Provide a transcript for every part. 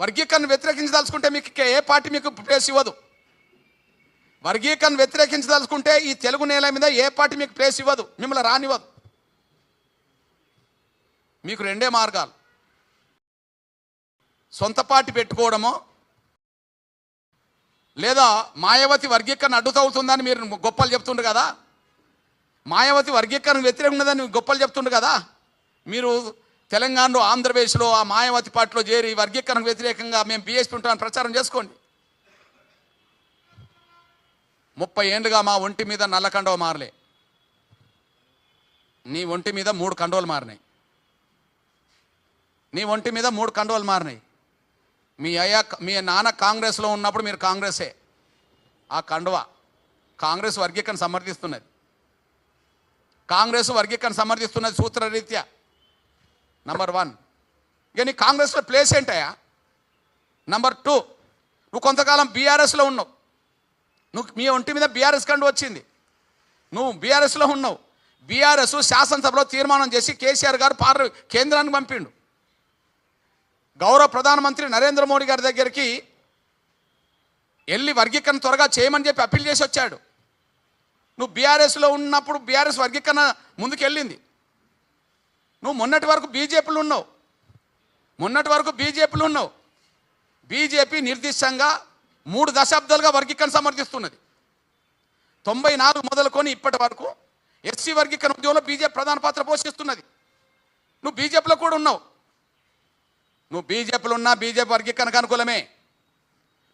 వర్గీకరణ వ్యతిరేకించదలుచుకుంటే మీకు ఏ పార్టీ మీకు ప్లేస్ ఇవ్వదు. వర్గీకరణ వ్యతిరేకించదలుచుకుంటే ఈ తెలుగు నేల మీద ఏ పార్టీ మీకు ప్లేస్ ఇవ్వదు. మిమ్మల్ని రానివ్వదు. మీకు రెండే మార్గాలు. సొంత పార్టీ పెట్టుకోవడమో లేదా మాయావతి వర్గీకరణ అడ్డుతగులుతుందని మీరు గొప్పలు చెప్తుండ్రు కదా. మాయావతి వర్గీకరణ వ్యతిరేకం ఉన్నదని గొప్పలు చెప్తుండ్రు కదా. మీరు తెలంగాణలో ఆంధ్రప్రదేశ్లో ఆ మాయావతి పార్టీలో చేరి వర్గీకరణకు వ్యతిరేకంగా మేము బీఎస్పీ ఉంటామని ప్రచారం చేసుకోండి. ముప్పై ఏండ్లుగా మా ఒంటి మీద నల్ల కండవ మారలే. నీ ఒంటి మీద మూడు కండవలు మారినాయి. నీ ఒంటి మీద మూడు కండవలు మారినాయి. మీ అయ్యా మీ నాన్న కాంగ్రెస్లో ఉన్నప్పుడు మీరు కాంగ్రెసే. ఆ కండువ కాంగ్రెస్ వర్గీకరణ సమర్థిస్తున్నది. కాంగ్రెస్ వర్గీకరణ సమర్థిస్తున్నది సూత్రరీత్యా. నంబర్ వన్ ఇక నీ కాంగ్రెస్లో ప్లేస్ ఏంటయ్యా? నంబర్ టూ నువ్వు కొంతకాలం బీఆర్ఎస్లో ఉన్నావు. నువ్వు మీ ఒంటి మీద బీఆర్ఎస్ కండు వచ్చింది. నువ్వు బీఆర్ఎస్లో ఉన్నావు. బీఆర్ఎస్ శాసనసభలో తీర్మానం చేసి కేసీఆర్ గారు పార్ కేంద్రానికి పంపిండు. గౌరవ ప్రధానమంత్రి నరేంద్ర మోడీ గారి దగ్గరికి వెళ్ళి వర్గీకరణ త్వరగా చేయమని చెప్పి అప్పీల్ చేసి వచ్చాడు. నువ్వు బీఆర్ఎస్లో ఉన్నప్పుడు బీఆర్ఎస్ వర్గీకరణ ముందుకెళ్ళింది. నువ్వు మొన్నటి వరకు బీజేపీలో ఉన్నావు. మొన్నటి వరకు బీజేపీలో ఉన్నావు. బీజేపీ నిర్దిష్టంగా మూడు దశాబ్దాలుగా వర్గీకరణ సమర్థిస్తున్నది. తొంభై నాలుగు మొదలుకొని ఇప్పటి వరకు ఎస్సీ వర్గీకరణ ఉద్యమంలో బీజేపీ ప్రధాన పాత్ర పోషిస్తున్నది. నువ్వు బీజేపీలో కూడా ఉన్నావు. నువ్వు బీజేపీలో ఉన్నా బీజేపీ వర్గీకరణకు అనుకూలమే.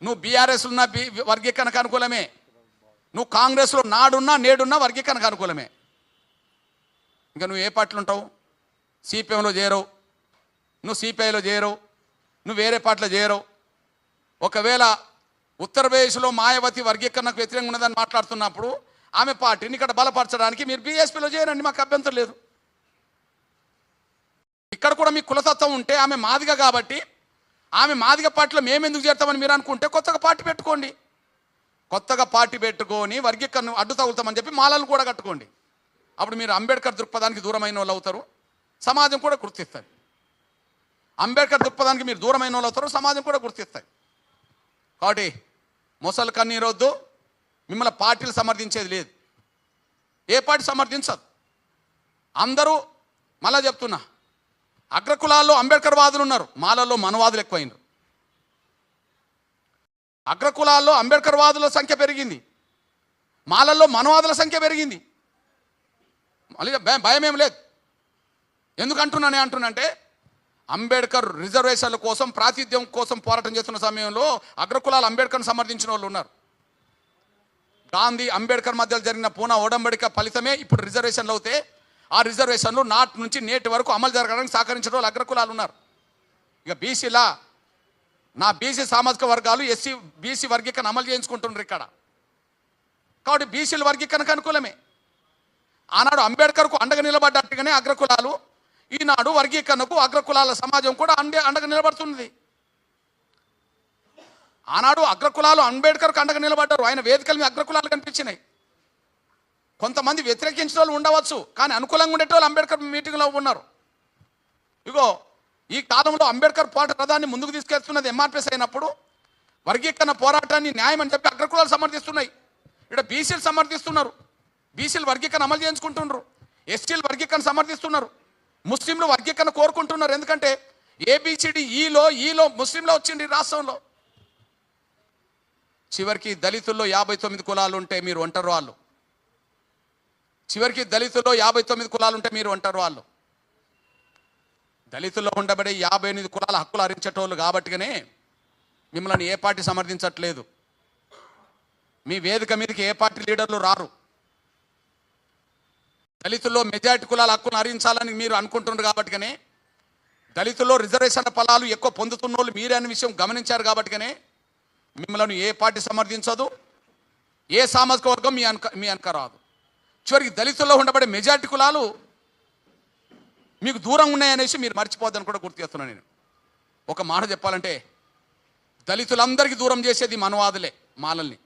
నువ్వు బీఆర్ఎస్ ఉన్నా బీ వర్గీకరణకు అనుకూలమే. నువ్వు కాంగ్రెస్లో నాడున్నా నేడున్నా వర్గీకరణకు అనుకూలమే. ఇంకా నువ్వు ఏ పార్టీలు ఉంటావు? సిపిఎంలో చేరవు. నువ్వు సిపిఐలో చేరవు. నువ్వు వేరే పార్టీలో చేరవు. ఒకవేళ ఉత్తరప్రదేశ్లో మాయావతి వర్గీకరణకు వ్యతిరేకంగా ఉన్నదని మాట్లాడుతున్నప్పుడు ఆమె పార్టీని ఇక్కడ బలపరచడానికి మీరు బీఎస్పీలో చేరండి మాకు అభ్యంతరం లేదు. ఇక్కడ కూడా మీ కులతత్వం ఉంటే ఆమె మాదిగ కాబట్టి ఆమె మాదిగ పార్టీలో మేము ఎందుకు చేస్తామని మీరు అనుకుంటే కొత్తగా పార్టీ పెట్టుకోండి. కొత్తగా పార్టీ పెట్టుకొని వర్గీకరణ అడ్డు తగులుతామని చెప్పి మాలలు కూడా కట్టుకోండి. అప్పుడు మీరు అంబేద్కర్ దృక్పథానికి దూరమైన వాళ్ళు అవుతారు. సమాజం కూడా గుర్తిస్తుంది అంబేద్కర్ దృక్పథానికి మీరు దూరమైన వాళ్ళు అవుతారు సమాజం కూడా గుర్తిస్తాయి. కాబట్టి ముసలి కన్నీరొద్దు మిమ్మల్ని పార్టీలు సమర్థించేది లేదు. ఏ పార్టీ సమర్థించదు. అందరూ మళ్ళా చెప్తున్నా అగ్రకులాల్లో అంబేద్కర్ వాదులు ఉన్నారు మాలల్లో మనవాదులు ఎక్కువైనరు. అగ్రకులాల్లో అంబేద్కర్ వాదుల సంఖ్య పెరిగింది మాలల్లో మనవాదుల సంఖ్య పెరిగింది. మళ్ళీ భయం భయం ఏం లేదు. ఎందుకు అంటున్నానే అంటున్నంటే అంబేద్కర్ రిజర్వేషన్ల కోసం ప్రాతిథ్యం కోసం పోరాటం చేస్తున్న సమయంలో అగ్రకులాలు అంబేద్కర్ను సమర్థించిన వాళ్ళు ఉన్నారు. గాంధీ అంబేద్కర్ మధ్య జరిగిన పూనా ఒడంబడిక ఫలితమే ఇప్పుడు రిజర్వేషన్లు అవుతే ఆ రిజర్వేషన్లు నాటి నుంచి నేటి వరకు అమలు జరగడానికి సహకరించిన వాళ్ళు అగ్రకులాలు ఉన్నారు. ఇక బీసీలా నా బీసీ సామాజిక వర్గాలు ఎస్సీ బీసీ వర్గీకరణ అమలు చేయించుకుంటున్నారు ఇక్కడ. కాబట్టి బీసీల వర్గీకరణకు అనుకూలమే. ఆనాడు అంబేద్కర్కు అండగా నిలబడ్డట్టుగానే అగ్రకులాలు ఈనాడు వర్గీకరణకు అగ్రకులాల సమాజం కూడా అండే అండగా నిలబడుతున్నది. ఆనాడు అగ్రకులాలు అంబేద్కర్కు అండగా నిలబడ్డారు. ఆయన వేదికల మీద అగ్రకులాలు కనిపించినాయి. కొంతమంది వ్యతిరేకించిన వాళ్ళు ఉండవచ్చు కానీ అనుకూలంగా ఉండేటోళ్ళు అంబేద్కర్ మీటింగ్లో ఉన్నారు. ఇగో ఈ కాలంలో అంబేద్కర్ పోరాట రథాన్ని ముందుకు తీసుకెళ్తున్నది ఎంఆర్పిఎస్ అయినప్పుడు వర్గీకరణ పోరాటాన్ని న్యాయం అని చెప్పి అగ్రకులాలు సమర్థిస్తున్నాయి. ఇక్కడ బీసీలు సమర్థిస్తున్నారు. బీసీలు వర్గీకరణ అమలు చేయించుకుంటున్నారు. ఎస్టీలు వర్గీకరణ సమర్థిస్తున్నారు. ముస్లింలు వర్గీకరణ కోరుకుంటున్నారు. ఎందుకంటే ఏబిసిడి ఈలో ఈలో ముస్లింలో వచ్చింది రాష్ట్రంలో. చివరికి దళితుల్లో యాభై తొమ్మిది కులాలు ఉంటే మీరు ఒంటరి వాళ్ళు చివరికి దళితుల్లో యాభై తొమ్మిది కులాలు ఉంటే మీరు ఒంటరి వాళ్ళు దళితుల్లో ఉండబడే యాభై ఎనిమిది కులాల హక్కులు హరించేటోళ్ళు కాబట్టిగానే మిమ్మల్ని ఏ పార్టీ సమర్థించట్లేదు. మీ వేదిక మీదకి ఏ పార్టీ లీడర్లు రారు. దళితుల్లో మెజారిటీ కులాల హక్కును హరించాలని మీరు అనుకుంటున్నారు కాబట్టిగానే దళితుల్లో రిజర్వేషన్ల ఫలాలు ఎక్కువ పొందుతున్న వాళ్ళు మీరే అనే విషయం గమనించారు కాబట్టిగానే మిమ్మల్ని ఏ పార్టీ సమర్థించదు ఏ సామాజిక వర్గం మీ అనక మీ అనుక రాదు. చివరికి దళితుల్లో ఉండబడే మెజారిటీ కులాలు మీకు దూరం ఉన్నాయనేసి మీరు మర్చిపోద్దని కూడా గుర్తు చేస్తున్నాను నేను. ఒక మాట చెప్పాలంటే దళితులందరికీ దూరం చేసేది మనవాదులే మాలల్ని.